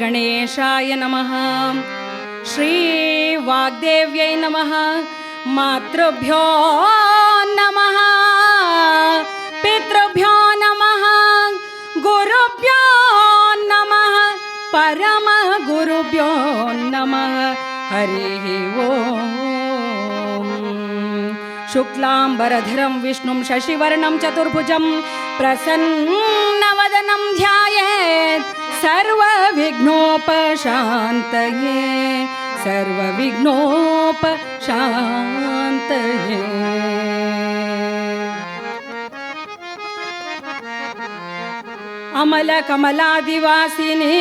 गणेशाय नमः। श्रीवाग्देव्यय नमः। मातृभ्यो नमः। पितृभ्यो नमः। गुरुभ्यो नमः। परमगुरुभ्यो नमः। हरिः ॐ शुक्लाम्बरधरं विष्णुं शशिवर्णं चतुर्भुजं प्रसन्नवदनं ध्यायेत्। सर्वविघ्नोपशान्तये सर्वविघ्नोपशान्तये अमलकमलादिवासिनी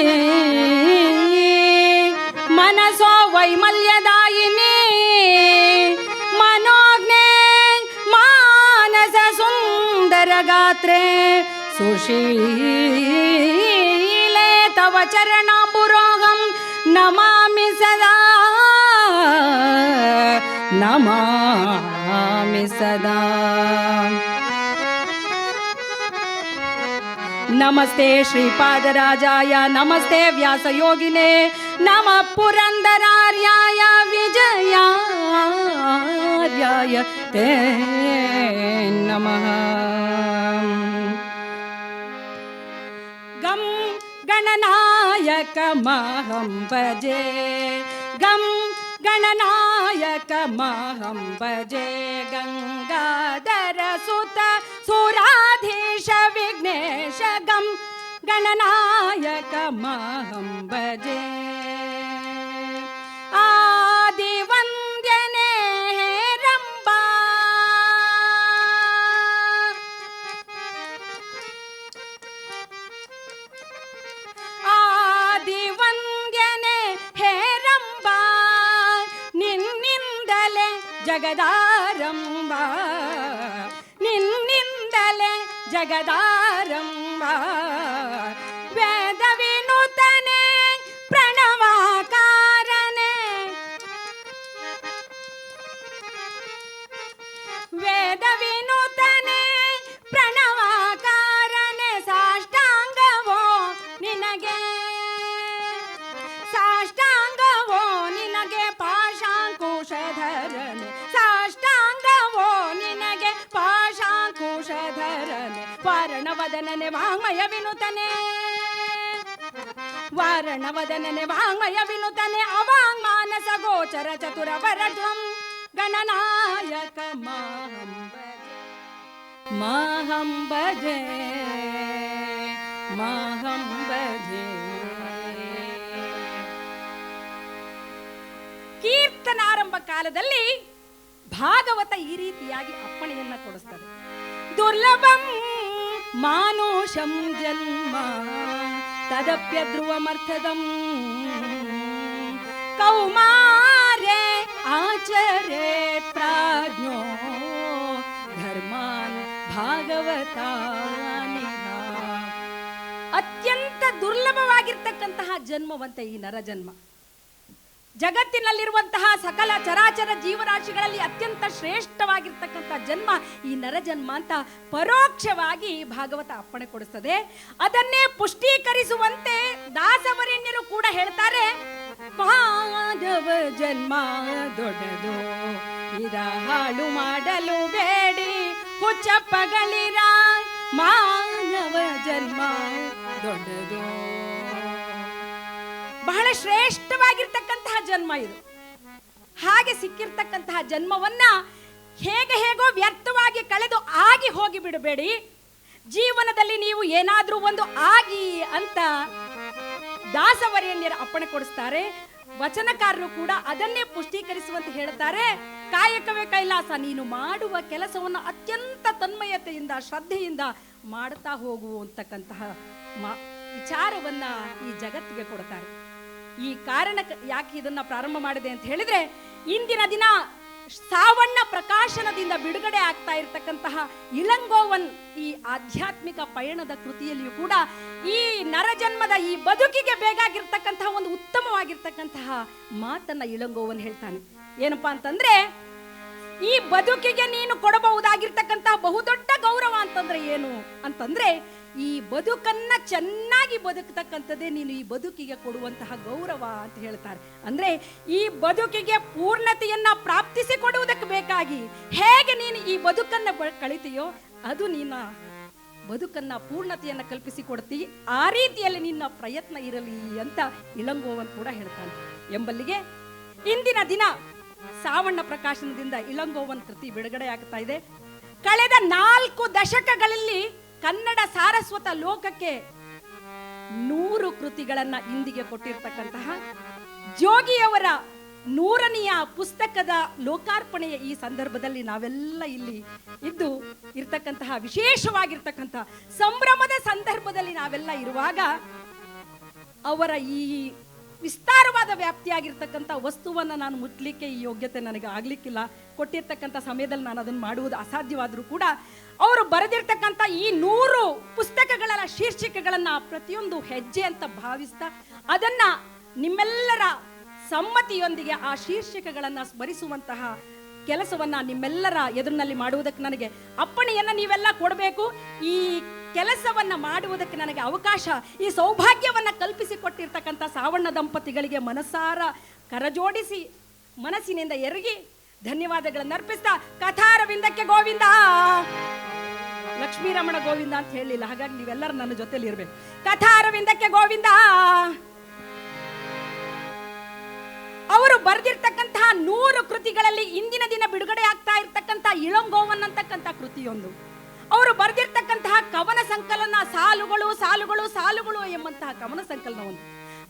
मनसो वैमल्यदायिनी मनोज्ञे मानस सुन्दरगात्रे सुशीले तव चरणाम्बुरोहं नमामि सदा। नमामि सदा। नमस्ते श्रीपादराजाय, नमस्ते व्यासयोगिने, नमः पुरन्दरार्याय, विजयार्याय ते नमः। गणनायकमहं भजे। गं गणनायकमहं भजे। गङ्गाधरसुत सुराधीश विघ्नेश गं गणनायकमहं भजे। ಜಗದಾರಂಬ ನಿನ್ನಿಂದಲೇ ಜಗದಾರಂಬ ವಾರಣವದನನೆ ವಾಂಗ್ಮಯ ವಿನುತನೆ. ವಾರಣವದನನೆ ವಾಂಗ್ಮಯ ವಿನುತನೆ ಅವಾಂಗ್ ಮಾನಸ ಗೋಚರ ಚತುರ ವರಧ್ವಂ ಗಣನಾಯಕ ಮಾಹಂ ಭಜೆ ಮಾಹಂ ಭಜೆ ಕೀರ್ತನಾರಂಭ ಕಾಲದಲ್ಲಿ ಭಾಗವತ ಈ ರೀತಿಯಾಗಿ ಅಪ್ಪಣೆಯನ್ನ ಕೊಡಿಸ್ತದೆ. ದುರ್ಲಭಂ ಮಾನುಷಂ ಜನ್ಮ ತದಪ್ಯ ಧ್ರುವಮರ್ಥದ. ಕೌಮಾರೆ ಆಚರೆ ಪ್ರಾಜ್ಞೋ ಧರ್ಮಾನ್ ಭಾಗವತ ಅತ್ಯಂತ ದುರ್ಲಭವಾಗಿರ್ತಕ್ಕಂತಹ ಜನ್ಮವಂತೆ ಈ ನರಜನ್ಮ. ಜಗತ್ತಿನಲ್ಲಿರುವಂತಹ ಸಕಲ ಚರಾಚರ ಜೀವರಾಶಿಗಳಲ್ಲಿ ಅತ್ಯಂತ ಶ್ರೇಷ್ಠವಾಗಿರ್ತಕ್ಕಂಥ ಜನ್ಮ ಈ ನರಜನ್ಮ ಅಂತ ಪರೋಕ್ಷವಾಗಿ ಭಾಗವತ ಅಪ್ಪಣೆ ಕೊಡಿಸ್ತದೆ. ಅದನ್ನೇ ಪುಷ್ಟೀಕರಿಸುವಂತೆ ದಾಸವರಣ್ಯರು ಕೂಡ ಹೇಳ್ತಾರೆ ಪಾದವ ಜನ್ಮ ದೊಡ್ಡದು, ಇದ ಹಾಳು ಮಾಡಲು ಬೇಡಿ ಹುಚ್ಚಪ್ಪಗಳಿರ ಮಾನವ ಜನ್ಮ ದೊಡ್ಡದು. ಬಹಳ ಶ್ರೇಷ್ಠವಾಗಿರ್ತಕ್ಕಂತಹ ಜನ್ಮ ಇದು. ಹಾಗೆ ಸಿಕ್ಕಿರ್ತಕ್ಕಂತಹ ಜನ್ಮವನ್ನ ಹೇಗೆ ಹೇಗೋ ವ್ಯರ್ಥವಾಗಿ ಕಳೆದು ಆಗಿ ಹೋಗಿ ಬಿಡಬೇಡಿ. ಜೀವನದಲ್ಲಿ ನೀವು ಏನಾದ್ರೂ ಒಂದು ಆಗಿ ಅಂತ ದಾಸವರೇಣ್ಯರ ಅಪ್ಪಣೆ ಕೊಡಿಸ್ತಾರೆ. ವಚನಕಾರರು ಕೂಡ ಅದನ್ನೇ ಪುಷ್ಟೀಕರಿಸುವಂತ ಹೇಳ್ತಾರೆ. ಕಾಯಕವೇ ಕೈಲಾಸ, ನೀನು ಮಾಡುವ ಕೆಲಸವನ್ನು ಅತ್ಯಂತ ತನ್ಮಯತೆಯಿಂದ, ಶ್ರದ್ಧೆಯಿಂದ ಮಾಡ್ತಾ ಹೋಗುವಂತಕ್ಕಂತಹ ವಿಚಾರವನ್ನ ಈ ಜಗತ್ತಿಗೆ ಕೊಡ್ತಾರೆ. ಈ ಕಾರಣ ಯಾಕೆ ಇದನ್ನ ಪ್ರಾರಂಭ ಮಾಡಿದೆ ಅಂತ ಹೇಳಿದ್ರೆ, ಇಂದಿನ ದಿನ ಸಾವಣ್ಣ ಪ್ರಕಾಶನದಿಂದ ಬಿಡುಗಡೆ ಆಗ್ತಾ ಇರತಕ್ಕಂತಹ ಇಳಂಗೋವನ್ ಈ ಆಧ್ಯಾತ್ಮಿಕ ಪಯಣದ ಕೃತಿಯಲ್ಲಿಯೂ ಕೂಡ ಈ ನರಜನ್ಮದ ಈ ಬದುಕಿಗೆ ಬೇಕಾಗಿರ್ತಕ್ಕಂತಹ ಒಂದು ಉತ್ತಮವಾಗಿರ್ತಕ್ಕಂತಹ ಮಾತನ್ನ ಇಳಂಗೋವನ್ ಹೇಳ್ತಾನೆ. ಏನಪ್ಪಾ ಅಂತಂದ್ರೆ, ಈ ಬದುಕಿಗೆ ನೀನು ಕೊಡಬಹುದಾಗಿರ್ತಕ್ಕಂತಹ ಬಹುದೊಡ್ಡ ಗೌರವ ಅಂತಂದ್ರೆ ಏನು? ಅಂತಂದ್ರೆ ಈ ಬದುಕನ್ನ ಚೆನ್ನಾಗಿ ಬದುಕತಕ್ಕಂಥದ್ದೇ ನೀನು ಈ ಬದುಕಿಗೆ ಕೊಡುವಂತಹ ಗೌರವ ಅಂತ ಹೇಳ್ತಾರೆ. ಅಂದ್ರೆ ಈ ಬದುಕಿಗೆ ಪೂರ್ಣತೆಯನ್ನ ಪ್ರಾಪ್ತಿಸಿ ಕೊಡುವುದಕ್ಕೆ ಬೇಕಾಗಿ ಹೇಗೆ ನೀನು ಈ ಬದುಕನ್ನ ಕಳಿತೀಯೋ ಅದು ನಿನ್ನ ಬದುಕನ್ನ ಪೂರ್ಣತೆಯನ್ನ ಕಲ್ಪಿಸಿ ಕೊಡ್ತಿ. ಆ ರೀತಿಯಲ್ಲಿ ನಿನ್ನ ಪ್ರಯತ್ನ ಇರಲಿ ಅಂತ ಇಳಂಗೋವನ್ ಕೂಡ ಹೇಳ್ತಾನೆ. ಎಂಬಲ್ಲಿಗೆ ಇಂದಿನ ದಿನ ಸಾವಣ್ಣ ಪ್ರಕಾಶನದಿಂದ ಇಳಂಗೋವನ್ ಕೃತಿ ಬಿಡುಗಡೆ ಆಗ್ತಾ ಇದೆ. ಕಳೆದ ನಾಲ್ಕು ದಶಕಗಳಲ್ಲಿ ಕನ್ನಡ ಸಾರಸ್ವತ ಲೋಕಕ್ಕೆ ನೂರು ಕೃತಿಗಳನ್ನ ಇಂದಿಗೆ ಕೊಟ್ಟಿರ್ತಕ್ಕಂತಹ ಜೋಗಿಯವರ ನೂರನೆಯ ಪುಸ್ತಕದ ಲೋಕಾರ್ಪಣೆಯ ಈ ಸಂದರ್ಭದಲ್ಲಿ ನಾವೆಲ್ಲ ಇಲ್ಲಿ ಇದ್ದು ಇರ್ತಕ್ಕಂತಹ ವಿಶೇಷವಾಗಿರ್ತಕ್ಕಂತಹ ಸಂಭ್ರಮದ ಸಂದರ್ಭದಲ್ಲಿ ನಾವೆಲ್ಲ ಇರುವಾಗ ಅವರ ಈ ವಿಸ್ತಾರವಾದ ವ್ಯಾಪ್ತಿಯಾಗಿರ್ತಕ್ಕಂಥ ವಸ್ತುವನ್ನ ನಾನು ಮುಟ್ಲಿಕ್ಕೆ ಈ ಯೋಗ್ಯತೆ ನನಗೆ ಆಗ್ಲಿಕ್ಕಿಲ್ಲ. ಕೊಟ್ಟಿರ್ತಕ್ಕಂಥ ಸಮಯದಲ್ಲಿ ನಾನು ಅದನ್ನು ಮಾಡುವುದು ಅಸಾಧ್ಯವಾದರೂ ಕೂಡ ಅವರು ಬರೆದಿರ್ತಕ್ಕಂಥ ಈ ನೂರು ಪುಸ್ತಕಗಳ ಶೀರ್ಷಿಕೆಗಳನ್ನ ಪ್ರತಿಯೊಂದು ಹೆಜ್ಜೆ ಅಂತ ಭಾವಿಸ್ತಾ ಅದನ್ನ ನಿಮ್ಮೆಲ್ಲರ ಸಮ್ಮತಿಯೊಂದಿಗೆ ಆ ಶೀರ್ಷಿಕೆಗಳನ್ನ ಸ್ಮರಿಸುವಂತಹ ಕೆಲಸವನ್ನ ನಿಮ್ಮೆಲ್ಲರ ಎದುರಿನಲ್ಲಿ ಮಾಡುವುದಕ್ಕೆ ನನಗೆ ಅಪ್ಪಣೆಯನ್ನು ನೀವೆಲ್ಲ ಕೊಡಬೇಕು. ಈ ಕೆಲಸವನ್ನ ಮಾಡುವುದಕ್ಕೆ ನನಗೆ ಅವಕಾಶ, ಈ ಸೌಭಾಗ್ಯವನ್ನು ಕಲ್ಪಿಸಿ ಕೊಟ್ಟಿರ್ತಕ್ಕಂಥ ಸಾವಣ್ಣ ದಂಪತಿಗಳಿಗೆ ಮನಸಾರ ಕರಜೋಡಿಸಿ ಮನಸ್ಸಿನಿಂದ ಎರಗಿ ಧನ್ಯವಾದಗಳನ್ನು ಅರ್ಪಿಸ್ತಾ ಕಥಾರವಿಂದಕ್ಕೆ ಗೋವಿಂದ. ಲಕ್ಷ್ಮೀರಮಣ ಗೋವಿಂದ ಅಂತ ಹೇಳಿಲ್ಲ, ಹಾಗಾಗಿ ನೀವೆಲ್ಲರೂ ನನ್ನ ಜೊತೆಲಿ ಇರ್ಬೇಕು. ಕಥಾರವಿಂದಕ್ಕೆ ಗೋವಿಂದ. ಅವರು ಬರೆದಿರ್ತಕ್ಕಂತಹ ನೂರು ಕೃತಿಗಳಲ್ಲಿ ಇಂದಿನ ದಿನ ಬಿಡುಗಡೆ ಆಗ್ತಾ ಇರ್ತಕ್ಕಂಥ ಇಳಂಗೋವನ್ ಅಂತಕ್ಕಂಥ ಕೃತಿಯೊಂದು. ಅವರು ಬರೆದಿರ್ತಕ್ಕಂತಹ ಕವನ ಸಂಕಲನ, ಸಾಲುಗಳು ಸಾಲುಗಳು ಸಾಲುಗಳು ಎಂಬಂತಹ ಕವನ ಸಂಕಲನ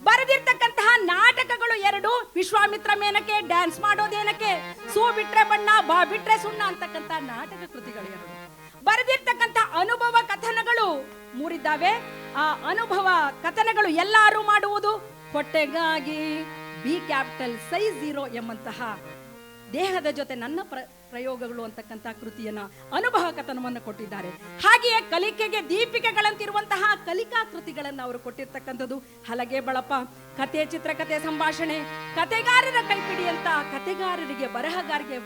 ಬರೆದಿರ್ತಕ್ಕಂತಹ ನಾಟಕಗಳು ಎರಡು. ವಿಶ್ವಾಮಿತ್ರ ಮೇನಕ್ಕೆ ಡ್ಯಾನ್ಸ್ ಮಾಡೋದೇನಕ್ಕೆ ಸೂ ಬಿಟ್ರೆ ಬಣ್ಣ, ಬಾ ಬಿಟ್ರೆ ಸುಣ್ಣ ಅಂತಕ್ಕಂಥ ನಾಟಕ ಕೃತಿಗಳು ಎರಡು. ಬರೆದಿರ್ತಕ್ಕಂಥ ಅನುಭವ ಕಥನಗಳು ಮೂರಿದ್ದಾವೆ. ಆ ಅನುಭವ ಕಥನಗಳು ಎಲ್ಲರೂ ಮಾಡುವುದು? ಹೊಟ್ಟೆಗಾಗಿ ಬಿ ಕ್ಯಾಪಿಟಲ್ ಸೈಜ್ ಝೀರೋ ಎಂಬಂತಹ ದೇಹದ ಜೊತೆ ನನ್ನ ಪ್ರ ಪ್ರಯೋಗಗಳು ಅಂತಕ್ಕಂಥ ಕೃತಿಯನ್ನ ಅನುಭವ ಕಥನವನ್ನು ಕೊಟ್ಟಿದ್ದಾರೆ. ಹಾಗೆಯೇ ಕಲಿಕೆಗೆ ದೀಪಿಕೆಗಳಂತಿರುವಂತಹ ಕಲಿಕಾ ಕೃತಿಗಳನ್ನು ಅವರು ಕೊಟ್ಟಿರ್ತಕ್ಕಂಥದ್ದು. ಹಲಗೆ ಬಳಪ ಕತೆ ಚಿತ್ರಕಥೆ ಸಂಭಾಷಣೆ ಕತೆಗಾರರ ಕೈಪಿಡಿ ಅಂತ ಕತೆಗಾರರಿಗೆ ಬರಹಗಾರರಿಗೆ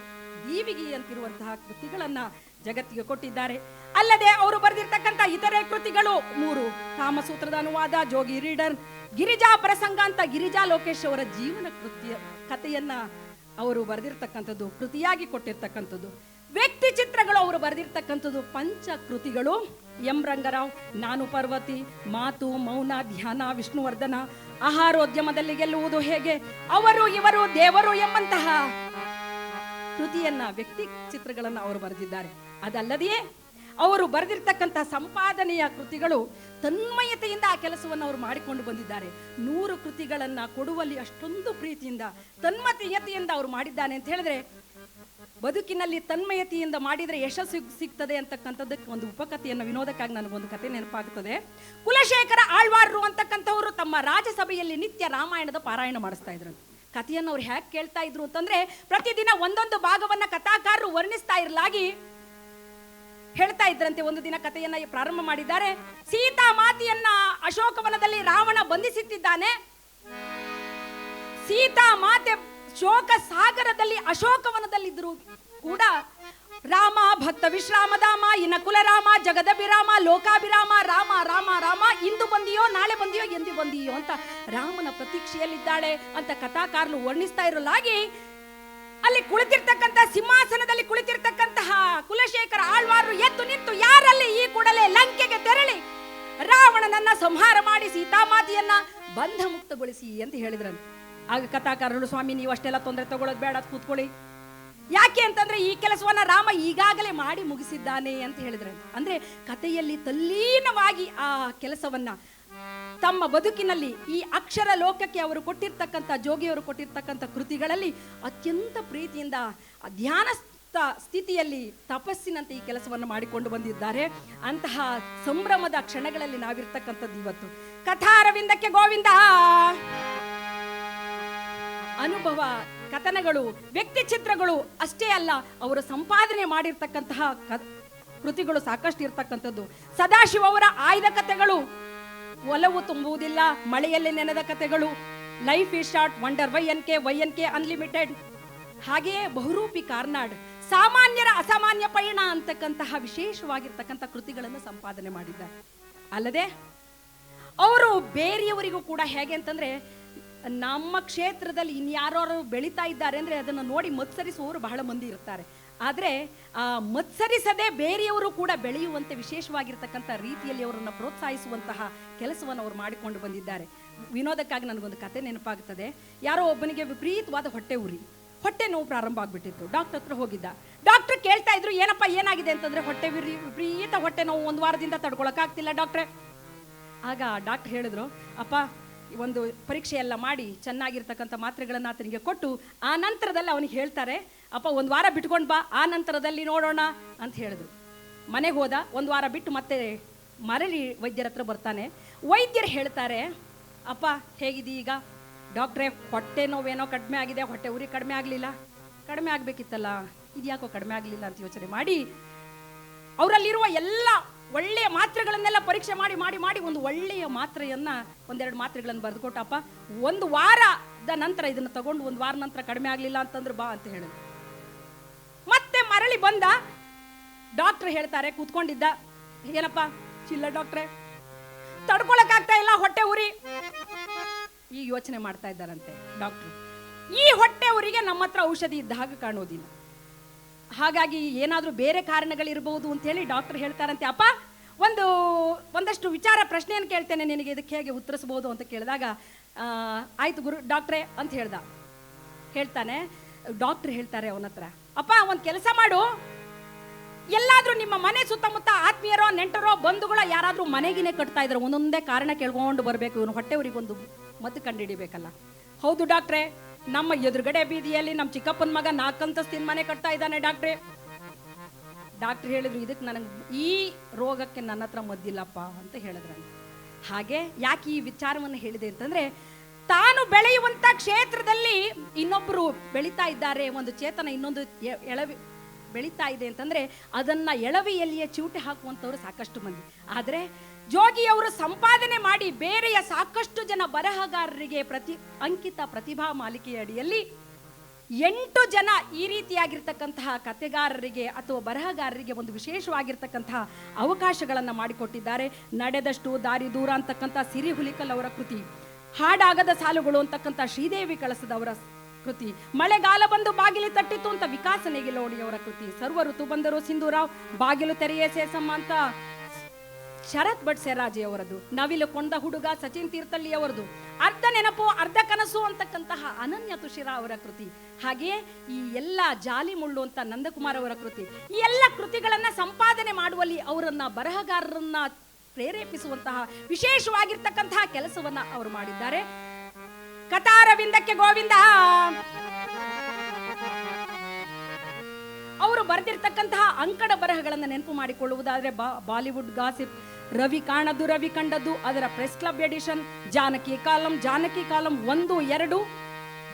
ದೀವಿಗೆ ಅಂತಿರುವಂತಹ ಕೃತಿಗಳನ್ನ ಜಗತ್ತಿಗೆ ಕೊಟ್ಟಿದ್ದಾರೆ. ಅಲ್ಲದೆ ಅವರು ಬರೆದಿರ್ತಕ್ಕಂಥ ಇತರೆ ಕೃತಿಗಳು ಮೂರು, ಕಾಮಸೂತ್ರದ ಅನುವಾದ, ಜೋಗಿ ರೀಡರ್, ಗಿರಿಜಾ ಪ್ರಸಂಗ ಅಂತ ಗಿರಿಜಾ ಲೋಕೇಶ್ ಅವರ ಜೀವನ ಕೃತಿಯ ಕಥೆಯನ್ನ ಅವರು ಬರೆದಿರ್ತಕ್ಕಂಥದ್ದು, ಕೃತಿಯಾಗಿ ಕೊಟ್ಟಿರ್ತಕ್ಕಂಥದ್ದು. ವ್ಯಕ್ತಿ ಚಿತ್ರಗಳು ಅವರು ಬರೆದಿರ್ತಕ್ಕಂಥದ್ದು ಪಂಚ ಕೃತಿಗಳು ಎಂ ರಂಗರಾವ್, ನಾನು ಪರ್ವತಿ, ಮಾತು, ಮೌನ, ಧ್ಯಾನ, ವಿಷ್ಣುವರ್ಧನ, ಆಹಾರೋದ್ಯಮದಲ್ಲಿ ಗೆಲ್ಲುವುದು ಹೇಗೆ? ಅವರು, ಇವರು, ದೇವರು ಎಂಬಂತಹ ಕೃತಿಯನ್ನ, ವ್ಯಕ್ತಿ ಚಿತ್ರಗಳನ್ನ ಅವರು ಬರೆದಿದ್ದಾರೆ. ಅದಲ್ಲದೆಯೇ ಅವರು ಬರೆದಿರ್ತಕ್ಕಂಥ ಸಂಪಾದನೆಯ ಕೃತಿಗಳು ತನ್ಮಯತೆಯಿಂದ ಆ ಕೆಲಸವನ್ನು ಅವರು ಮಾಡಿಕೊಂಡು ಬಂದಿದ್ದಾರೆ. ನೂರು ಕೃತಿಗಳನ್ನ ಕೊಡುವಲ್ಲಿ ಅಷ್ಟೊಂದು ಪ್ರೀತಿಯಿಂದ ತನ್ಮತೀಯತೆಯಿಂದ ಅವರು ಮಾಡಿದ್ದಾನೆ ಅಂತ ಹೇಳಿದ್ರೆ, ಬದುಕಿನಲ್ಲಿ ತನ್ಮಯತೆಯಿಂದ ಮಾಡಿದರೆ ಯಶಸ್ಸು ಸಿಗ್- ಸಿಗ್ತದೆ ಅಂತಕ್ಕಂಥದ್ದಕ್ಕೆ ಒಂದು ಉಪಕಥೆಯನ್ನು, ವಿನೋದಕ್ಕಾಗಿ ನನಗೊಂದು ಕತೆ ನೆನಪಾಗ್ತದೆ. ಕುಲಶೇಖರ ಆಳ್ವಾರರು ಅಂತಕ್ಕಂಥವರು ತಮ್ಮ ರಾಜಸಭೆಯಲ್ಲಿ ನಿತ್ಯ ರಾಮಾಯಣದ ಪಾರಾಯಣ ಮಾಡಿಸ್ತಾ ಇದ್ರು. ಕಥೆಯನ್ನು ಅವ್ರು ಹ್ಯಾಕ್ ಕೇಳ್ತಾ ಇದ್ರು ಅಂತಂದ್ರೆ, ಪ್ರತಿದಿನ ಒಂದೊಂದು ಭಾಗವನ್ನ ಕಥಾಕಾರರು ವರ್ಣಿಸ್ತಾ ಇರಲಾಗಿ ಹೇಳ್ತಾ ಇದ್ರಂತೆ ಒಂದು ದಿನ ಕಥೆಯನ್ನ ಪ್ರಾರಂಭ ಮಾಡಿದ್ದಾರೆ. ಸೀತಾ ಮಾತೆಯನ್ನ ಅಶೋಕವನದಲ್ಲಿ ರಾವಣ ಬಂಧಿಸುತ್ತಿದ್ದಾನೆ ಸೀತಾ ಮಾತೆ ಶೋಕ ಸಾಗರದಲ್ಲಿ ಅಶೋಕವನದಲ್ಲಿದ್ದರೂ ಕೂಡ ರಾಮ, ಭಕ್ತ ವಿಶ್ರಾಮಧಾಮ, ಇನ್ನ ಕುಲರಾಮ, ಜಗದಭಿರಾಮ, ಲೋಕಾಭಿರಾಮ, ರಾಮ ರಾಮ ರಾಮ, ಇಂದು ಬಂದಿಯೋ, ನಾಳೆ ಬಂದಿಯೋ, ಎಂದು ಬಂದಿಯೋ ಅಂತ ರಾಮನ ಪ್ರತೀಕ್ಷೆಯಲ್ಲಿದ್ದಾಳೆ ಅಂತ ಕಥಾಕಾರರು ವರ್ಣಿಸ್ತಾ ಇರಲಾಗಿ ಅಲ್ಲಿ ಕುಳಿತಿರ್ತಕ್ಕಂತಹ ಸಿಂಹಾಸನದಲ್ಲಿ ಕುಳಿತಿರ್ತಕ್ಕಂತಹ ಕುಲಶೇಖರ ಆಳ್ವಾರರು ಎದ್ದು ನಿಂತು ಯಾರಲ್ಲಿ ಈ ಕೂಡಲೇ ಲಂಕೆಗೆ ತೆರಳಿ ರಾವಣನನ್ನ ಸಂಹಾರ ಮಾಡಿ ಸೀತಾಮಾತೆಯನ್ನ ಬಂಧ ಮುಕ್ತಗೊಳಿಸಿ ಅಂತ ಹೇಳಿದ್ರಂತೆ. ಆಗ ಕಥಾಕಾರರು ಸ್ವಾಮಿ, ನೀವು ಅಷ್ಟೆಲ್ಲ ತೊಂದರೆ ತಗೊಳ್ಳೋದು ಬೇಡ, ಕೂತ್ಕೊಳ್ಳಿ. ಯಾಕೆ ಅಂತಂದ್ರೆ ಈ ಕೆಲಸವನ್ನ ರಾಮ ಈಗಾಗಲೇ ಮಾಡಿ ಮುಗಿಸಿದ್ದಾನೆ ಅಂತ ಹೇಳಿದ್ರಂತೆ. ಅಂದ್ರೆ ಕಥೆಯಲ್ಲಿ ತಲ್ಲೀನವಾಗಿ ಆ ಕೆಲಸವನ್ನ ತಮ್ಮ ಬದುಕಿನಲ್ಲಿ ಈ ಅಕ್ಷರ ಲೋಕಕ್ಕೆ ಅವರು ಕೊಟ್ಟಿರ್ತಕ್ಕಂಥ, ಜೋಗಿಯವರು ಕೊಟ್ಟಿರ್ತಕ್ಕಂಥ ಕೃತಿಗಳಲ್ಲಿ ಅತ್ಯಂತ ಪ್ರೀತಿಯಿಂದ ಧ್ಯಾನ ಸ್ಥಿತಿಯಲ್ಲಿ ತಪಸ್ಸಿನಂತೆ ಈ ಕೆಲಸವನ್ನು ಮಾಡಿಕೊಂಡು ಬಂದಿದ್ದಾರೆ. ಅಂತಹ ಸಂಭ್ರಮದ ಕ್ಷಣಗಳಲ್ಲಿ ನಾವಿರ್ತಕ್ಕಂಥದ್ದು ಇವತ್ತು. ಕಥಾರವಿಂದಕ್ಕೆ ಗೋವಿಂದ! ಅನುಭವ, ಕಥನಗಳು, ವ್ಯಕ್ತಿ ಚಿತ್ರಗಳು ಅಷ್ಟೇ ಅಲ್ಲ, ಅವರು ಸಂಪಾದನೆ ಮಾಡಿರ್ತಕ್ಕಂತಹ ಕೃತಿಗಳು ಸಾಕಷ್ಟು ಇರ್ತಕ್ಕಂಥದ್ದು ಸದಾಶಿವ ಅವರ ಆಯ್ದ ಕಥೆಗಳು ಒಲವು ತುಂಬುವುದಿಲ್ಲ. ಮಳೆಯಲ್ಲಿ ನೆನೆದ ಕಥೆಗಳು ಲೈಫ್ ಈ short wonder Y N K Y N K unlimited ಹಾಗೆಯೇ ಬಹುರೂಪಿ ಕಾರ್ನಾಡ್, ಸಾಮಾನ್ಯರ ಅಸಾಮಾನ್ಯ ಪಯಣ ಅಂತಕ್ಕಂತಹ ವಿಶೇಷವಾಗಿರ್ತಕ್ಕಂಥ ಕೃತಿಗಳನ್ನು ಸಂಪಾದನೆ ಮಾಡಿದ್ದಾರೆ. ಅಲ್ಲದೆ, ಅವರು ಬೇರೆಯವರಿಗೂ ಕೂಡ ಹೇಗೆ ಅಂತಂದ್ರೆ, ನಮ್ಮ ಕ್ಷೇತ್ರದಲ್ಲಿ ಇನ್ಯಾರು ಬೆಳೀತಾ ಇದ್ದಾರೆ ಅಂದ್ರೆ ಅದನ್ನು ನೋಡಿ ಮತ್ಸರಿಸುವವರು ಬಹಳ ಮಂದಿ ಇರ್ತಾರೆ. ಆದರೆ, ಆ, ಮತ್ಸರಿಸದೆ ಬೇರೆಯವರು ಕೂಡ ಬೆಳೆಯುವಂತೆ ವಿಶೇಷವಾಗಿರ್ತಕ್ಕಂಥ ರೀತಿಯಲ್ಲಿ ಅವರನ್ನು ಪ್ರೋತ್ಸಾಹಿಸುವಂತಹ ಕೆಲಸವನ್ನು ಅವರು ಮಾಡಿಕೊಂಡು ಬಂದಿದ್ದಾರೆ. ವಿನೋದಕ್ಕಾಗಿ ನನಗೊಂದು ಕತೆ ನೆನಪಾಗುತ್ತದೆ ಯಾರೋ ಒಬ್ಬನಿಗೆ ವಿಪರೀತವಾದ ಹೊಟ್ಟೆ ಉರಿ. ಹೊಟ್ಟೆ ನೋವು ಪ್ರಾರಂಭ ಆಗಿಬಿಟ್ಟಿತ್ತು. ಡಾಕ್ಟರ್ ಹತ್ರ ಹೋಗಿದ್ದ. ಡಾಕ್ಟರ್ ಕೇಳ್ತಾ ಇದ್ರು, ಏನಪ್ಪ, ಏನಾಗಿದೆ ಅಂತಂದ್ರೆ ಹೊಟ್ಟೆ ವಿರಿ ವಿಪರೀತ ಹೊಟ್ಟೆ ನೋವು ಒಂದು ವಾರದಿಂದ ತಡ್ಕೊಳಕ್ಕಾಗ್ತಿಲ್ಲ ಡಾಕ್ಟ್ರೆ. ಆಗ ಡಾಕ್ಟರ್ ಹೇಳಿದ್ರು, ಅಪ್ಪ, ಒಂದು ಪರೀಕ್ಷೆ ಎಲ್ಲ ಮಾಡಿ ಚೆನ್ನಾಗಿರ್ತಕ್ಕಂಥ ಮಾತ್ರೆಗಳನ್ನು ಆತನಿಗೆ ಕೊಟ್ಟು, ಆ ನಂತರದಲ್ಲಿ ಅವನಿಗೆ ಹೇಳ್ತಾರೆ ಅಪ್ಪ, ಒಂದು ವಾರ ಬಿಟ್ಕೊಂಡು ಬಾ, ಆ ನಂತರದಲ್ಲಿ ನೋಡೋಣ ಅಂತ ಹೇಳಿದ್ರು. ಮನೆಗೆ ಹೋದ, ಒಂದು ವಾರ ಬಿಟ್ಟು ಮತ್ತೆ ಮರಳಿ ವೈದ್ಯರ ಹತ್ರ ಬರ್ತಾನೆ. ವೈದ್ಯರು ಹೇಳ್ತಾರೆ, ಅಪ್ಪ, ಹೇಗಿದೆ ಈಗ? ಡಾಕ್ಟ್ರೇ, ಹೊಟ್ಟೆ ನೋವೇನೋ ಕಡಿಮೆ ಆಗಿದೆ, ಹೊಟ್ಟೆ ಉರಿ ಕಡಿಮೆ ಆಗಲಿಲ್ಲ. ಕಡಿಮೆ ಆಗಬೇಕಿತ್ತಲ್ಲ, ಇದ್ಯಾಕೋ ಕಡಿಮೆ ಆಗಲಿಲ್ಲ ಅಂತ ಯೋಚನೆ ಮಾಡಿ, ಅವರಲ್ಲಿರುವ ಎಲ್ಲ ಒಳ್ಳೆಯ ಮಾತ್ರೆಗಳನ್ನೆಲ್ಲ ಪರೀಕ್ಷೆ ಮಾಡಿ ಮಾಡಿ ಮಾಡಿ ಒಂದು ಒಳ್ಳೆಯ ಮಾತ್ರೆಯನ್ನ ಒಂದೆರಡು ಮಾತ್ರೆಗಳನ್ನು ಬರೆದುಕೊಟ್ಟಪ್ಪ ಒಂದು ವಾರದ ನಂತರ ಇದನ್ನು ತಗೊಂಡು, ಒಂದು ವಾರ ನಂತರ ಕಡಿಮೆ ಆಗಲಿಲ್ಲ ಅಂತಂದ್ರೆ ಬಾ ಅಂತ ಹೇಳಿದ್ರು. ಮರಳಿ ಬಂದ. ಡಾಕ್ಟರ್ ಹೇಳ್ತಾರೆ, ಕೂತ್ಕೊಂಡಿದ್ದ. ಏನಪ್ಪ, ಚಿಲ್ಲ ಡಾಕ್ಟ್ರೆ. ತಡ್ಕೊಳಕ್ಕಾಗ್ತಾ ಇಲ್ಲ ಹೊಟ್ಟೆ ಉರಿ. ಈ ಯೋಚನೆ ಮಾಡ್ತಾ ಇದ್ದಾರಂತೆ ಡಾಕ್ಟ್ರು. ಈ ಹೊಟ್ಟೆ ಉರಿಗೆ ನಮ್ಮ ಹತ್ರ ಔಷಧಿ ಇದ್ದ ಹಾಗೆ ಕಾಣೋದಿಲ್ಲ. ಹಾಗಾಗಿ ಏನಾದರೂ ಬೇರೆ ಕಾರಣಗಳಿರ್ಬೋದು ಅಂತ ಹೇಳಿ ಡಾಕ್ಟರ್ ಹೇಳ್ತಾರಂತೆ, ಅಪ್ಪ, ಒಂದು, ಒಂದಷ್ಟು ವಿಚಾರ ಪ್ರಶ್ನೆಯನ್ನು ಕೇಳ್ತೇನೆ ನಿನಗೆ, ಇದಕ್ಕೆ ಹೇಗೆ ಉತ್ತರಿಸ್ಬೋದು ಅಂತ ಕೇಳಿದಾಗ ಆಯ್ತು ಗುರು, ಡಾಕ್ಟ್ರೇ, ಅಂತ ಹೇಳ್ದ. ಹೇಳ್ತಾನೆ, ಡಾಕ್ಟರ್ ಹೇಳ್ತಾರೆ ಅವನ ಹತ್ರ. ಅಪ್ಪ, ಒಂದು ಕೆಲಸ ಮಾಡು. ಎಲ್ಲಾದ್ರೂ ನಿಮ್ಮ ಮನೆ ಸುತ್ತಮುತ್ತ ಆತ್ಮೀಯರೋ, ನೆಂಟರೋ, ಬಂಧುಗಳ ಯಾರಾದ್ರೂ ಮನೆಗಿನೇ ಕಟ್ತಾ ಇದ್ರು, ಒಂದೊಂದೇ ಕಾರಣ ಕೇಳ್ಕೊಂಡು ಬರಬೇಕು. ಇವನು ಹೊಟ್ಟೆವರಿಗೊಂದು ಮದ್ದು ಕಂಡುಹಿಡಿಬೇಕಲ್ಲ ಹೌದು ಡಾಕ್ಟ್ರೆ, ನಮ್ಮ ಎದುರುಗಡೆ ಬೀದಿಯಲ್ಲಿ ನಮ್ಮ ಚಿಕ್ಕಪ್ಪನ ಮಗ ನಾಲ್ಕಂತಸ್ತಿನ ಮನೆ ಕಟ್ತಾ ಇದ್ದಾನೆ ಡಾಕ್ಟ್ರೆ. ಡಾಕ್ಟ್ರ್ ಹೇಳಿದ್ರು ಇದಕ್ಕೆ ನನಗೆ ಈ ರೋಗಕ್ಕೆ ನನ್ನ ಹತ್ರ ಮದ್ದಿಲ್ಲಪ್ಪ ಅಂತ ಹೇಳಿದ್ರೆ ಹಾಗೆ ಯಾಕೆ ಈ ವಿಚಾರವನ್ನು ಹೇಳಿದೆ ಅಂತಂದ್ರೆ ತಾನು ಬೆಳೆಯುವಂತ ಕ್ಷೇತ್ರದಲ್ಲಿ ಇನ್ನೊಬ್ಬರು ಬೆಳೀತಾ ಇದ್ದಾರೆ, ಒಂದು ಚೇತನ ಇನ್ನೊಂದು ಎಳವಿ ಬೆಳೀತಾ ಇದೆ ಅಂತಂದ್ರೆ ಅದನ್ನ ಎಳವಿಯಲ್ಲಿಯೇ ಚೂಟಿ ಹಾಕುವಂಥವ್ರು ಸಾಕಷ್ಟು ಮಂದಿ. ಆದರೆ ಜೋಗಿಯವರು ಸಂಪಾದನೆ ಮಾಡಿ ಬೇರೆಯ ಸಾಕಷ್ಟು ಜನ ಬರಹಗಾರರಿಗೆ ಪ್ರತಿ, ಅಂಕಿತ ಪ್ರತಿಭಾ ಮಾಲಿಕೆಯ ಅಡಿಯಲ್ಲಿ ಎಂಟು ಜನ ಈ ರೀತಿಯಾಗಿರ್ತಕ್ಕಂತಹ ಕತೆಗಾರರಿಗೆ ಅಥವಾ ಬರಹಗಾರರಿಗೆ ಒಂದು ವಿಶೇಷವಾಗಿರ್ತಕ್ಕಂತಹ ಅವಕಾಶಗಳನ್ನು ಮಾಡಿಕೊಟ್ಟಿದ್ದಾರೆ. ನಡೆದಷ್ಟು ದಾರಿ ದೂರ ಅಂತಕ್ಕಂಥ ಸಿರಿ ಹುಲಿಕಲ್ ಅವರ ಕೃತಿ. ಹಾಡಾಗದ ಸಾಲುಗಳು ಅಂತಕ್ಕಂಥ ಶ್ರೀದೇವಿ ಕಳಸದವರ ಕೃತಿ. ಮಳೆಗಾಲ ಬಂದು ಬಾಗಿಲು ತಟ್ಟಿತು ಅಂತ ವಿಕಾಸ ಅವರ ಕೃತಿ. ಸರ್ವ ಋತು ಬಂದರು ಸಿಂಧೂರಾವ್, ಬಾಗಿಲು ತೆರೆಯೇ ಸೇಸಮ್ಮ ಅಂತ. ಶರತ್ ಭಟ್ ಸೇರಾಜೆ ಅವರದು, ನವಿಲು ಕೊಂಡ ಹುಡುಗ ಸಚಿನ್ ತೀರ್ಥಳ್ಳಿ ಅವರದು, ಅರ್ಧ ನೆನಪು, ಅರ್ಧ ಕನಸು ಅಂತಕ್ಕಂತಹ ಅನನ್ಯ ತುಷಿರ ಅವರ ಕೃತಿ. ಹಾಗೆಯೇ ಈ ಎಲ್ಲ ಜಾಲಿ ಮುಳ್ಳು ಅಂತ ನಂದಕುಮಾರ್ ಅವರ ಕೃತಿ. ಈ ಎಲ್ಲ ಕೃತಿಗಳನ್ನ ಸಂಪಾದನೆ ಮಾಡುವಲ್ಲಿ ಅವರನ್ನ ಬರಹಗಾರರನ್ನ ಪ್ರೇರೇಪಿಸುವಂತಹ ವಿಶೇಷವಾಗಿರ್ತಕ್ಕಂತಹ ಕೆಲಸವನ್ನ ಅವರು ಮಾಡಿದ್ದಾರೆ. ಕತಾರವಿಂದಕ್ಕೆ ಗೋವಿಂದ. ಅವರು ಬರೆದಿರ್ತಕ್ಕಂತಹ ಅಂಕಣ ಬರಹಗಳನ್ನು ನೆನಪು ಮಾಡಿಕೊಳ್ಳುವುದಾದ್ರೆ ಬಾಲಿವುಡ್ ಗಾಸಿಪ್, ರವಿ ಕಾಣದು, ರವಿ ಕಂಡದ್ದು, ಅದರ press club edition, Janaki column Janaki column ಒಂದು, ಎರಡು,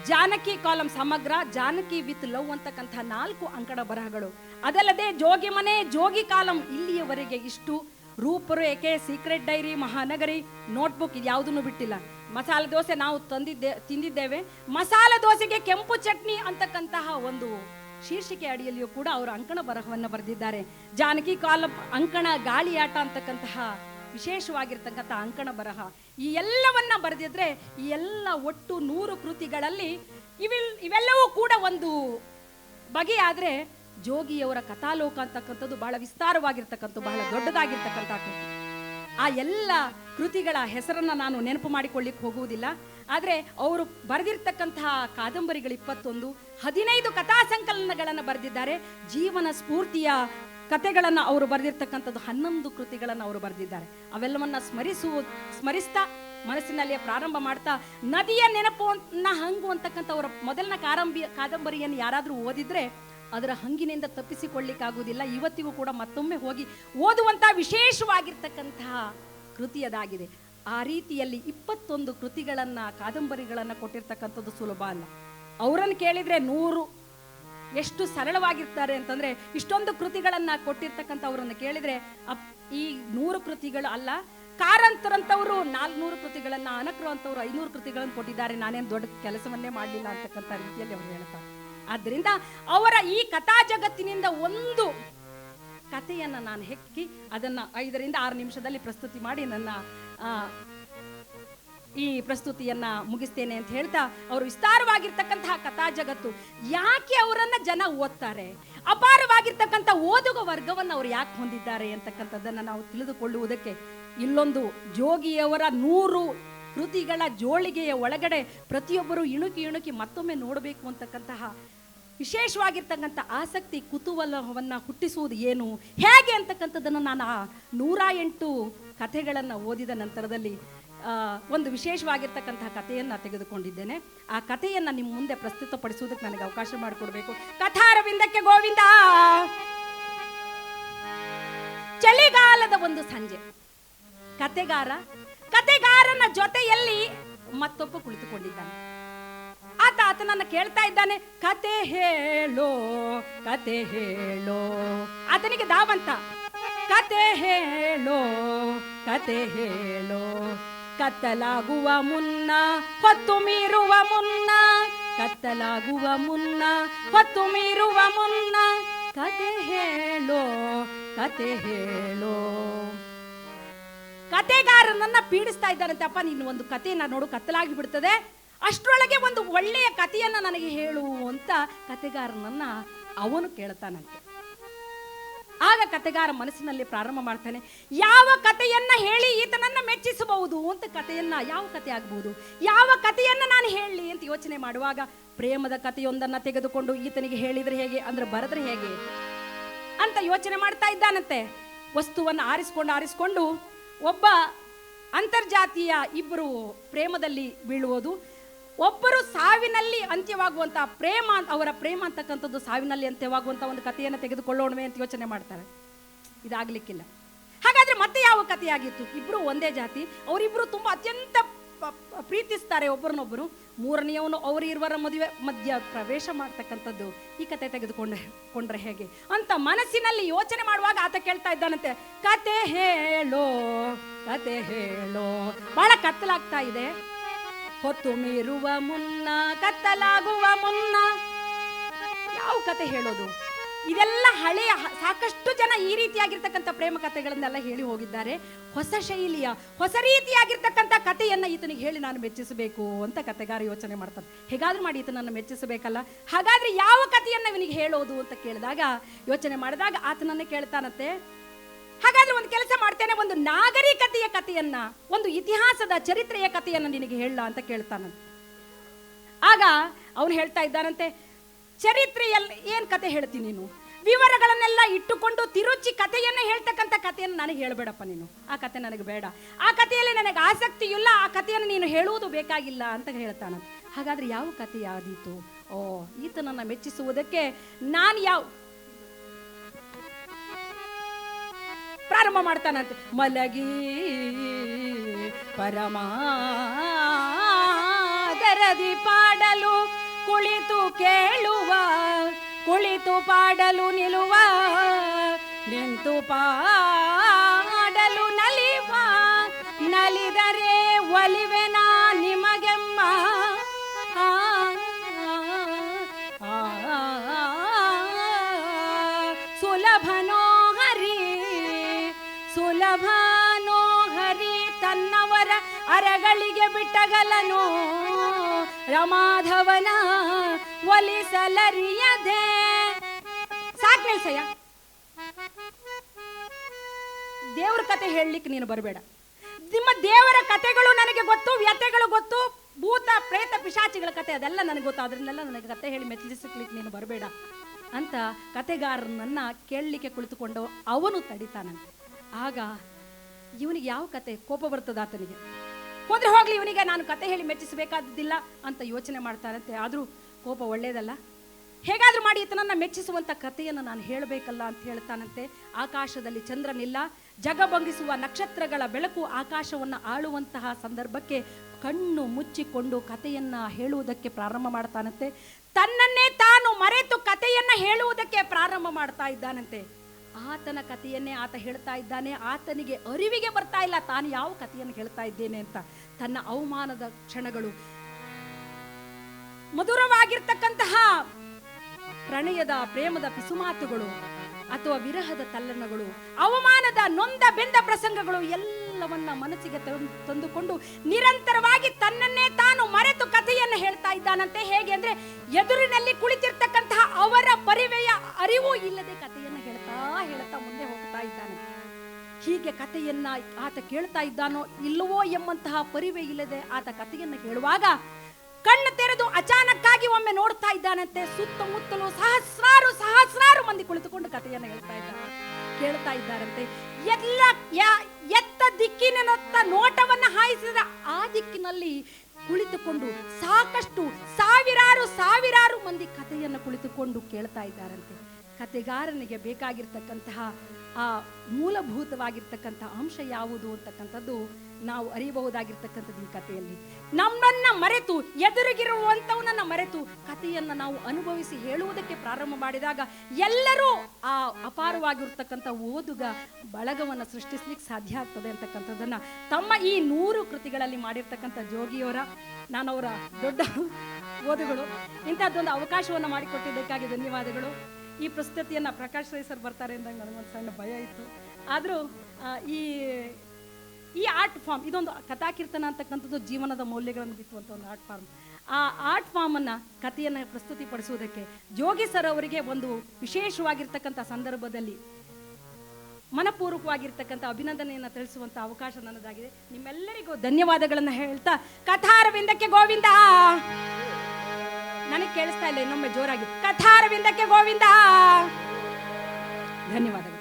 ಜಾನಕಿ ಕಾಲಂ ಸಮಗ್ರ, ಜಾನಕಿ ವಿತ್ ಲವ್ ಅಂತಕ್ಕಂತಹ ನಾಲ್ಕು ಅಂಕಣ ಬರಹಗಳು. ಅದಲ್ಲದೆ ಜೋಗಿ ಮನೆ ಜೋಗಿ ಕಾಲಂ ಇಲ್ಲಿಯವರೆಗೆ ಇಷ್ಟು. ರೂಪರೇಖೆ ಸೀಕ್ರೆಟ್ ಡೈರಿ ಮಹಾನಗರಿ ನೋಟ್ಬುಕ್ ಇದು ಯಾವುದನ್ನು ಬಿಟ್ಟಿಲ್ಲ? ಮಸಾಲೆ ದೋಸೆ ನಾವು ತಂದಿದ್ದೆ, ತಿಂದಿದ್ದೇವೆ. ಮಸಾಲೆ ದೋಸೆಗೆ ಕೆಂಪು ಚಟ್ನಿ ಅಂತಕ್ಕಂತಹ ಒಂದು ಶೀರ್ಷಿಕೆ ಅಡಿಯಲ್ಲಿಯೂ ಕೂಡ ಅವರು ಅಂಕಣ ಬರಹವನ್ನು ಬರೆದಿದ್ದಾರೆ. ಜಾನಕಿ ಕಾಲ ಅಂಕಣ ಗಾಳಿಯಾಟ ಅಂತಕ್ಕಂತಹ ವಿಶೇಷವಾಗಿರ್ತಕ್ಕಂಥ ಅಂಕಣ ಬರಹ. ಈ ಎಲ್ಲವನ್ನ ಬರೆದಿದ್ರೆ ಈ ಎಲ್ಲ ಒಟ್ಟು ನೂರು ಕೃತಿಗಳಲ್ಲಿ ಇವಿಲ್ ಇವೆಲ್ಲವೂ ಕೂಡ ಒಂದು ಬಗೆಯಾದ್ರೆ ಜೋಗಿಯವರ ಕಥಾಲೋಕ ಅಂತಕ್ಕಂಥದ್ದು ಬಹಳ ವಿಸ್ತಾರವಾಗಿರ್ತಕ್ಕಂಥ, ಬಹಳ ದೊಡ್ಡದಾಗಿರ್ತಕ್ಕಂಥ ಕೃತಿ. ಆ ಎಲ್ಲ ಕೃತಿಗಳ ಹೆಸರನ್ನ ನಾನು ನೆನಪು ಮಾಡಿಕೊಳ್ಳಿಕ್ಕೆ ಹೋಗುವುದಿಲ್ಲ. ಆದರೆ ಅವರು ಬರೆದಿರ್ತಕ್ಕಂತಹ ಕಾದಂಬರಿಗಳು ಇಪ್ಪತ್ತೊಂದು ಹದಿನೈದು ಕಥಾ ಸಂಕಲನಗಳನ್ನು ಬರೆದಿದ್ದಾರೆ. ಜೀವನ ಸ್ಫೂರ್ತಿಯ ಕಥೆಗಳನ್ನು ಅವರು ಬರೆದಿರ್ತಕ್ಕಂಥದ್ದು ಹನ್ನೊಂದು ಕೃತಿಗಳನ್ನು ಅವರು ಬರೆದಿದ್ದಾರೆ. ಅವೆಲ್ಲವನ್ನ ಸ್ಮರಿಸುವ ಸ್ಮರಿಸ್ತಾ, ಮನಸ್ಸಿನಲ್ಲಿಯೇ ಪ್ರಾರಂಭ ಮಾಡ್ತಾ, ನದಿಯ ನೆನಪನ್ನ ಹಂಗು ಅಂತಕ್ಕಂಥ ಅವರ ಮೊದಲನ ಕಾರಂಬಿ, ಕಾದಂಬರಿಯನ್ನು ಯಾರಾದರೂ ಓದಿದ್ರೆ ಅದರ ಹಂಗಿನಿಂದ ತಪ್ಪಿಸಿಕೊಳ್ಳಿಕ್ಕಾಗುವುದಿಲ್ಲ. ಇವತ್ತಿಗೂ ಕೂಡ ಮತ್ತೊಮ್ಮೆ ಹೋಗಿ ಓದುವಂತಹ ವಿಶೇಷವಾಗಿರ್ತಕ್ಕಂತಹ ಕೃತಿ ಅದಾಗಿದೆ ಆ ರೀತಿಯಲ್ಲಿ ಇಪ್ಪತ್ತೊಂದು ಕೃತಿಗಳನ್ನ, ಕಾದಂಬರಿಗಳನ್ನ ಕೊಟ್ಟಿರ್ತಕ್ಕಂಥದ್ದು ಸುಲಭ ಅಲ್ಲ. ಅವರನ್ನು ಕೇಳಿದ್ರೆ ನೂರು ಎಷ್ಟು ಸರಳವಾಗಿರ್ತಾರೆ ಅಂತಂದ್ರೆ ಇಷ್ಟೊಂದು ಕೃತಿಗಳನ್ನ ಕೊಟ್ಟಿರ್ತಕ್ಕಂಥ ಅವರನ್ನು ಕೇಳಿದ್ರೆ ಅಪ್- ಈ ನೂರು ಕೃತಿಗಳು ಅಲ್ಲ ಕಾರಂತರಂತವರು ನಾಲ್ನೂರು ಕೃತಿಗಳನ್ನ ಅನಕರು ಅಂತವರು ಐನೂರು ಕೃತಿಗಳನ್ನು ಕೊಟ್ಟಿದ್ದಾರೆ. ನಾನೇನು ದೊಡ್ಡ ಕೆಲಸವನ್ನೇ ಮಾಡಲಿಲ್ಲ ಅಂತಕ್ಕಂಥ ರೀತಿಯಲ್ಲಿ ಅವರು ಹೇಳ್ತಾರೆ. ಆದ್ದರಿಂದ ಅವರ ಈ ಕಥಾ ಜಗತ್ತಿನಿಂದ ಒಂದು ಕಥೆಯನ್ನು ನಾನು ಹೆಕ್ಕಿ ಅದನ್ನು ಐದರಿಂದ ಆರು ನಿಮಿಷದಲ್ಲಿ ಪ್ರಸ್ತುತಿ ಮಾಡಿ ನನ್ನ ಈ ಪ್ರಸ್ತುತಿಯನ್ನ ಮುಗಿಸ್ತೇನೆ ಅಂತ ಹೇಳ್ತಾ ಅವರು ವಿಸ್ತಾರವಾಗಿರ್ತಕ್ಕಂತಹ ಕಥಾ ಜಗತ್ತು. ಯಾಕೆ ಅವರನ್ನ ಜನ ಓದ್ತಾರೆ? ಅಪಾರವಾಗಿರ್ತಕ್ಕಂಥ ಓದುಗ ವರ್ಗವನ್ನು ಅವರು ಯಾಕೆ ಹೊಂದಿದ್ದಾರೆ ಅಂತಕ್ಕಂಥದ್ದನ್ನು ನಾವು ತಿಳಿದುಕೊಳ್ಳುವುದಕ್ಕೆ ಇಲ್ಲೊಂದು ಜೋಗಿಯವರ ನೂರು ಕೃತಿಗಳ ಜೋಳಿಗೆಯ ಒಳಗಡೆ ಪ್ರತಿಯೊಬ್ಬರು ಇಣುಕಿ ಇಣುಕಿ ಮತ್ತೊಮ್ಮೆ ನೋಡಬೇಕು ಅಂತಕ್ಕಂತಹ ವಿಶೇಷವಾಗಿರ್ತಕ್ಕಂಥ ಆಸಕ್ತಿ ಕುತೂಹಲವನ್ನು ಹುಟ್ಟಿಸುವುದು ಏನು? ಹೇಗೆ ಅಂತಕ್ಕಂಥದ್ದನ್ನು ನಾನು ಆ ನೂರ ಎಂಟು ಕಥೆಗಳನ್ನು ಓದಿದ ನಂತರದಲ್ಲಿ ಒಂದು ವಿಶೇಷವಾಗಿರ್ತಕ್ಕಂತಹ ಕಥೆಯನ್ನು ತೆಗೆದುಕೊಂಡಿದ್ದೇನೆ. ಆ ಕಥೆಯನ್ನು ನಿಮ್ಮ ಮುಂದೆ ಪ್ರಸ್ತುತಪಡಿಸುವುದಕ್ಕೆ ನನಗೆ ಅವಕಾಶ ಮಾಡಿಕೊಡ್ಬೇಕು. ಕಥಾರವಿಂದಕ್ಕೆ ಗೋವಿಂದ! ಚಳಿಗಾಲದ ಒಂದು ಸಂಜೆ. ಕತೆಗಾರ ಕತೆಗಾರನ ಜೊತೆಯಲ್ಲಿ ಮತ್ತೊಬ್ಬ ಕುಳಿತುಕೊಂಡಿದ್ದಾನೆ. ಆತ ಆತನನ್ನ ಕೇಳ್ತಾ ಇದ್ದಾನೆ, ಕತೆ ಹೇಳೋ ಕತೆ ಹೇಳೋ. ಆತನಿಗೆ ದಾವಂತ ಕತೆ ಹೇಳೋ ಕತೆ ಹೇಳೋ. ಕತ್ತಲಾಗುವ ಮುನ್ನ, ಹೊತ್ತು ಮೀರುವ ಮುನ್ನ, ಕತ್ತಲಾಗುವ ಮುನ್ನ, ಹೊತ್ತು ಮೀರುವ ಮುನ್ನ. ಕತೆ ಹೇಳೋ ಕತೆ ಹೇಳೋ. ಕತೆಗಾರನನ್ನ ಪೀಡಿಸ್ತಾ ಇದ್ದಾನಂತಪ್ಪ ನೀನು ಒಂದು ಕಥೆಯನ್ನ ನೋಡು, ಕತ್ತಲಾಗಿ ಬಿಡ್ತದೆ. ಅಷ್ಟರೊಳಗೆ ಒಂದು ಒಳ್ಳೆಯ ಕಥೆಯನ್ನ ನನಗೆ ಹೇಳು ಅಂತ ಕತೆಗಾರನನ್ನ ಅವನು ಕೇಳ್ತಾನಂತೆ. ಆಗ ಕತೆಗಾರ ಮನಸ್ಸಿನಲ್ಲಿ ಪ್ರಾರಂಭ ಮಾಡ್ತಾನೆ, ಯಾವ ಕಥೆಯನ್ನ ಹೇಳಿ ಈತನನ್ನ ಮೆಚ್ಚಿಸಬಹುದು ಅಂತ ಕಥೆಯನ್ನ, ಯಾವ ಕಥೆ ಆಗ್ಬಹುದು? ಯಾವ ಕಥೆಯನ್ನ ನಾನು ಹೇಳಲಿ ಅಂತ ಯೋಚನೆ ಮಾಡುವಾಗ ಪ್ರೇಮದ ಕಥೆಯೊಂದನ್ನ ತೆಗೆದುಕೊಂಡು ಈತನಿಗೆ ಹೇಳಿದ್ರೆ ಹೇಗೆ, ಅಂದ್ರೆ ಬರೆದ್ರೆ ಹೇಗೆ ಅಂತ ಯೋಚನೆ ಮಾಡ್ತಾ ಇದ್ದಾನಂತೆ. ವಸ್ತುವನ್ನು ಆರಿಸ್ಕೊಂಡು ಆರಿಸ್ಕೊಂಡು ಒಬ್ಬ ಅಂತರ್ಜಾತಿಯ ಇಬ್ಬರು ಪ್ರೇಮದಲ್ಲಿ ಬೀಳುವುದು, ಒಬ್ಬರು ಸಾವಿನಲ್ಲಿ ಅಂತ್ಯವಾಗುವಂಥ ಪ್ರೇಮ ಅವರ ಪ್ರೇಮ ಅಂತಕ್ಕಂಥದ್ದು ಸಾವಿನಲ್ಲಿ ಅಂತ್ಯವಾಗುವಂತ ಒಂದು ಕಥೆಯನ್ನು ತೆಗೆದುಕೊಳ್ಳೋಣವೇ ಅಂತ ಯೋಚನೆ ಮಾಡ್ತಾರೆ. ಇದಾಗ್ಲಿಕ್ಕಿಲ್ಲ. ಹಾಗಾದ್ರೆ ಮತ್ತೆ ಯಾವ ಕಥೆಯಾಗಿತ್ತು? ಇಬ್ರು ಒಂದೇ ಜಾತಿ, ಅವರಿಬ್ರು ತುಂಬಾ ಅತ್ಯಂತ ಪ್ರೀತಿಸ್ತಾರೆ ಒಬ್ಬರನ್ನೊಬ್ಬರು ಮೂರನೆಯವನು ಅವರಿರುವರ ಮದುವೆ, ಮಧ್ಯ ಪ್ರವೇಶ ಮಾಡ್ತಕ್ಕಂಥದ್ದು ಈ ಕತೆ ತೆಗೆದುಕೊಂಡ್ರೆ, ಕೊಂಡ್ರೆ ಹೇಗೆ? ಅಂತ ಮನಸ್ಸಿನಲ್ಲಿ ಯೋಚನೆ ಮಾಡುವಾಗ ಆತ ಕೇಳ್ತಾ ಇದ್ದಾನಂತೆ, ಕತೆ ಹೇಳೋ ಕತೆ ಹೇಳೋ, ಬಹಳ ಕತ್ತಲಾಗ್ತಾ ಇದೆ. ಹೊತ್ತು ಮೀರುವ ಮುನ್ನ, ಕತ್ತಲಾಗುವ ಮುನ್ನ. ಯಾವ ಕತೆ ಹೇಳೋದು? ಇದೆಲ್ಲ ಹಳೆಯ ಸಾಕಷ್ಟು ಜನ ಈ ರೀತಿಯಾಗಿರ್ತಕ್ಕಂಥ ಪ್ರೇಮ ಕಥೆಗಳನ್ನೆಲ್ಲ ಹೇಳಿ ಹೋಗಿದ್ದಾರೆ. ಹೊಸ ಶೈಲಿಯ, ಹೊಸ ರೀತಿಯಾಗಿರ್ತಕ್ಕಂಥ ಕಥೆಯನ್ನು ಈತನಿಗೆ ಹೇಳಿ ನಾನು ಮೆಚ್ಚಿಸಬೇಕು ಅಂತ ಕತೆಗಾರ ಯೋಚನೆ ಮಾಡ್ತಾನೆ. ಹೇಗಾದ್ರೂ ಮಾಡಿ ಈತನನ್ನು ಮೆಚ್ಚಿಸಬೇಕಲ್ಲ? ಹಾಗಾದ್ರೆ ಯಾವ ಕಥೆಯನ್ನು ಇವನಿಗೆ ಹೇಳೋದು ಅಂತ ಕೇಳಿದಾಗ, ಯೋಚನೆ ಮಾಡಿದಾಗ ಆತನನ್ನೇ ಕೇಳ್ತಾನಂತೆ, ಹಾಗಾದ್ರೆ ಒಂದು ಕೆಲಸ ಮಾಡ್ತೇನೆ, ಒಂದು ನಾಗರಿಕತೆಯ ಕಥೆಯನ್ನ, ಒಂದು ಇತಿಹಾಸದ ಚರಿತ್ರೆಯ ಕಥೆಯನ್ನು ನಿನಗೆ ಹೇಳ ಅಂತ ಕೇಳ್ತಾನಂತೆ. ಆಗ ಅವನು ಹೇಳ್ತಾ ಇದ್ದಾನಂತೆ ಚರಿತ್ರೆಯಲ್ಲಿ ಏನ್ ಕತೆ ಹೇಳ್ತೀನಿ ನೀನು? ವಿವರಗಳನ್ನೆಲ್ಲ ಇಟ್ಟುಕೊಂಡು ತಿರುಚಿ ಕಥೆಯನ್ನು ಹೇಳ್ತಕ್ಕಂಥ ಕಥೆಯನ್ನು ನನಗೆ ಹೇಳಬೇಡಪ್ಪ ನೀನು. ಆ ಕತೆ ನನಗೆ ಬೇಡ. ಆ ಕಥೆಯಲ್ಲಿ ನನಗೆ ಆಸಕ್ತಿ ಇಲ್ಲ ಆ ಕಥೆಯನ್ನು ನೀನು ಹೇಳುವುದು ಬೇಕಾಗಿಲ್ಲ ಅಂತ ಹೇಳ್ತಾನ. ಹಾಗಾದ್ರೆ ಯಾವ ಕಥೆ ಯಾವ್ದಿತ್ತು ಓ, ಈತನನ್ನು ಮೆಚ್ಚಿಸುವುದಕ್ಕೆ ನಾನು ಯಾವ ಪ್ರಾರಂಭ ಮಾಡ್ತಾನಂತೆ. ಮಲಗಿ ಪರಮಾದರದಿ ಪಾಡಲು ಕುಳಿತು ಕೇಳುವ ಕುಳಿತು ಪಾಡಲು ನಿಲ್ಲುವ ನಿಂತು ಪಾಡಲು ನಲಿವ ನಲಿದರೆ ಒಲಿವೆನ? ಅರಗಳಿಗೆ ಬಿಟ್ಟಗಲನು. ರಮಾಧವನ ಒಲಿಸಲರಿಯದೆ. ಸಾಕ್ ನಿಲ್ಸಯ್ಯ ದೇವ್ರ ಕತೆ ಹೇಳಲಿಕ್ಕೆ ನೀನು ಬರಬೇಡ. ನಿಮ್ಮ ದೇವರ ಕತೆಗಳು ನನಗೆ ಗೊತ್ತು, ವ್ಯಥೆಗಳು ಗೊತ್ತು. ಭೂತ, ಪ್ರೇತ, ಪಿಶಾಚಿಗಳ ಕತೆ ಅದೆಲ್ಲ ನನಗೆ ಗೊತ್ತು. ಅದರನ್ನೆಲ್ಲ ನನಗೆ ಕತೆ ಹೇಳಿ ಮೆಚ್ಚಲಿಸಲಿಕ್ಕೆ ನೀನು ಬರಬೇಡ ಅಂತ ಕತೆಗಾರನನ್ನ ಕೇಳಲಿಕ್ಕೆ ಕುಳಿತುಕೊಂಡು ಅವನು ತಡಿತಾನಂತೆ. ಆಗ ಇವನಿಗೆ ಯಾವ ಕತೆ? ಕೋಪ ಬರ್ತದ ಆತನಿಗೆ. ಹೋದ್ರೆ ಹೋಗ್ಲಿ, ಇವನಿಗೆ ನಾನು ಕತೆ ಹೇಳಿ ಮೆಚ್ಚಿಸಬೇಕಾದದ್ದಿಲ್ಲ ಅಂತ ಯೋಚನೆ ಮಾಡ್ತಾರಂತೆ. ಆದರೂ ಕೋಪ ಒಳ್ಳೇದಲ್ಲ. ಹೇಗಾದ್ರೂ ಮಾಡಿ ಈತನನ್ನ ಮೆಚ್ಚಿಸುವಂತ ಕಥೆಯನ್ನು ನಾನು ಹೇಳಬೇಕಲ್ಲ ಅಂತ ಹೇಳ್ತಾನಂತೆ. ಆಕಾಶದಲ್ಲಿ ಚಂದ್ರನಿಲ್ಲ ಜಗಬಂಗಿಸುವ ನಕ್ಷತ್ರಗಳ ಬೆಳಕು ಆಕಾಶವನ್ನು ಆಳುವಂತಹ ಸಂದರ್ಭಕ್ಕೆ ಕಣ್ಣು ಮುಚ್ಚಿಕೊಂಡು ಕಥೆಯನ್ನ ಹೇಳುವುದಕ್ಕೆ ಪ್ರಾರಂಭ ಮಾಡ್ತಾನಂತೆ. ತನ್ನನ್ನೇ ತಾನು ಮರೆತು ಕಥೆಯನ್ನ ಹೇಳುವುದಕ್ಕೆ ಪ್ರಾರಂಭ ಮಾಡ್ತಾ ಇದ್ದಾನಂತೆ. ಆತನ ಕಥೆಯನ್ನೇ ಆತ ಹೇಳ್ತಾ ಇದ್ದಾನೆ. ಆತನಿಗೆ ಅರಿವಿಗೆ ಬರ್ತಾ ಇಲ್ಲ. ತಾನು ಯಾವ ಕಥೆಯನ್ನು ಹೇಳ್ತಾ ಇದ್ದೇನೆ ಅಂತ. ತನ್ನ ಅವಮಾನದ ಕ್ಷಣಗಳು. ಮಧುರವಾಗಿರ್ತಕ್ಕಂತಹ ಪ್ರಣಯದ, ಪ್ರೇಮದ ಪಿಸುಮಾತುಗಳು ಅಥವಾ ವಿರಹದ ತಲ್ಲಣಗಳು, ಅವಮಾನದ ನೊಂದ ಬೆಂದ ಪ್ರಸಂಗಗಳು ಎಲ್ಲವನ್ನ ಮನಸ್ಸಿಗೆ ತಂದು- ತಂದುಕೊಂಡು ನಿರಂತರವಾಗಿ ತನ್ನನ್ನೇ ತಾನು ಮರೆತು ಕಥೆಯನ್ನು ಹೇಳ್ತಾ ಇದ್ದಾನಂತೆ. ಹೇಗೆ ಅಂದ್ರೆ ಎದುರಿನಲ್ಲಿ ಕುಳಿತಿರ್ತಕ್ಕಂತಹ ಅವರ ಪರಿವೆಯ ಅರಿವು ಇಲ್ಲದೆ ಕಥೆಯನ್ನು ಹೇಳ್ತಾ ಮುಂದೆ ಹೋಗ್ತಾ ಇದ್ದಾನೆ. ಹೀಗೆ ಕಥೆಯನ್ನ ಆತ ಕೇಳ್ತಾ ಇದ್ದಾನೋ ಇಲ್ಲವೋ ಎಂಬಂತಹ ಪರಿವೆ ಇಲ್ಲದೆ ಆತ ಕಥೆಯನ್ನು ಹೇಳುವಾಗ ಕಣ್ಣು ತೆರೆದು ಅಚಾನಕ್ಕಾಗಿ ಒಮ್ಮೆ ನೋಡ್ತಾ ಇದ್ದಾನಂತೆ. ಸುತ್ತಮುತ್ತಲು ಸಹಸ್ರಾರು ಸಹಸ್ರಾರು ಮಂದಿ ಕುಳಿತುಕೊಂಡು ಕಥೆಯನ್ನು ಹೇಳ್ತಾ ಇದ್ದಾರೆ. ಕೇಳ್ತಾ ಇದ್ದಾರಂತೆ. ಎಲ್ಲ ಎತ್ತ ದಿಕ್ಕಿನತ್ತ ನೋಟವನ್ನ ಹಾಯಿಸಿದ ಆ ದಿಕ್ಕಿನಲ್ಲಿ ಕುಳಿತುಕೊಂಡು ಸಾಕಷ್ಟು ಸಾವಿರಾರು ಸಾವಿರಾರು ಮಂದಿ ಕಥೆಯನ್ನು ಕುಳಿತುಕೊಂಡು ಕೇಳ್ತಾ ಇದ್ದಾರಂತೆ. ಕತೆಗಾರನಿಗೆ ಬೇಕಾಗಿರ್ತಕ್ಕಂತಹ ಆ ಮೂಲಭೂತವಾಗಿರ್ತಕ್ಕಂಥ ಅಂಶ ಯಾವುದು ಅಂತಕ್ಕಂಥದ್ದು ನಾವು ಅರಿಯಬಹುದಾಗಿರ್ತಕ್ಕಂಥದ್ದು ಈ ಕಥೆಯಲ್ಲಿ. ನಮ್ಮನ್ನ ಮರೆತು, ಎದುರಿಗಿರುವಂಥವನನ್ನ ಮರೆತು ಕಥೆಯನ್ನ ನಾವು ಅನುಭವಿಸಿ ಹೇಳುವುದಕ್ಕೆ ಪ್ರಾರಂಭ ಮಾಡಿದಾಗ ಎಲ್ಲರೂ ಆ ಅಪಾರವಾಗಿರ್ತಕ್ಕಂಥ ಓದುಗ ಬಳಗವನ್ನು ಸೃಷ್ಟಿಸ್ಲಿಕ್ಕೆ ಸಾಧ್ಯ ಆಗ್ತದೆ ಅಂತಕ್ಕಂಥದ್ದನ್ನ ತಮ್ಮ ಈ ನೂರು ಕೃತಿಗಳಲ್ಲಿ ಮಾಡಿರ್ತಕ್ಕಂಥ ಜೋಗಿಯವರ ನಾನು ಅವರ ದೊಡ್ಡ ಓದುಗಳು, ಇಂಥದ್ದೊಂದು ಅವಕಾಶವನ್ನು ಮಾಡಿಕೊಟ್ಟಿದ್ದಕ್ಕಾಗಿ ಧನ್ಯವಾದಗಳು. ಈ ಪ್ರಸ್ತುತಿಯನ್ನು ಪ್ರಕಾಶ್ ರೈ ಸರ್ ಬರ್ತಾರೆ ಅಂದಾಗ ನನಗೊಂದು ಸಣ್ಣ ಭಯ ಇತ್ತು. ಆದರೂ ಈ ಈ ಆರ್ಟ್ ಫಾರ್ಮ್, ಇದೊಂದು ಕಥಾಕೀರ್ತನ ಅಂತಕ್ಕಂಥದ್ದು ಜೀವನದ ಮೌಲ್ಯಗಳನ್ನು ಬಿತ್ತುವಂಥ ಒಂದು ಆರ್ಟ್ ಫಾರ್ಮ್. ಆ ಆರ್ಟ್ ಫಾರ್ಮನ್ನು ಕಥೆಯನ್ನು ಪ್ರಸ್ತುತಿಪಡಿಸುವುದಕ್ಕೆ ಜೋಗಿ ಸರ್ ಅವರಿಗೆ ಒಂದು ವಿಶೇಷವಾಗಿರ್ತಕ್ಕಂಥ ಸಂದರ್ಭದಲ್ಲಿ ಮನಪೂರ್ವಕವಾಗಿರ್ತಕ್ಕಂಥ ಅಭಿನಂದನೆಯನ್ನು ತಿಳಿಸುವಂಥ ಅವಕಾಶ ನನ್ನದಾಗಿದೆ. ನಿಮ್ಮೆಲ್ಲರಿಗೂ ಧನ್ಯವಾದಗಳನ್ನು ಹೇಳ್ತಾ ಕಥಾರವಿಂದಕ್ಕೆ ಗೋವಿಂದ. ನನಗೆ ಕೇಳಿಸ್ತಾ ಇಲ್ಲ ಇನ್ನೊಮ್ಮೆ ಜೋರಾಗಿ. ಕಥಾರವಿಂದಕ್ಕೆ ಗೋವಿಂದ! ಧನ್ಯವಾದಗಳು.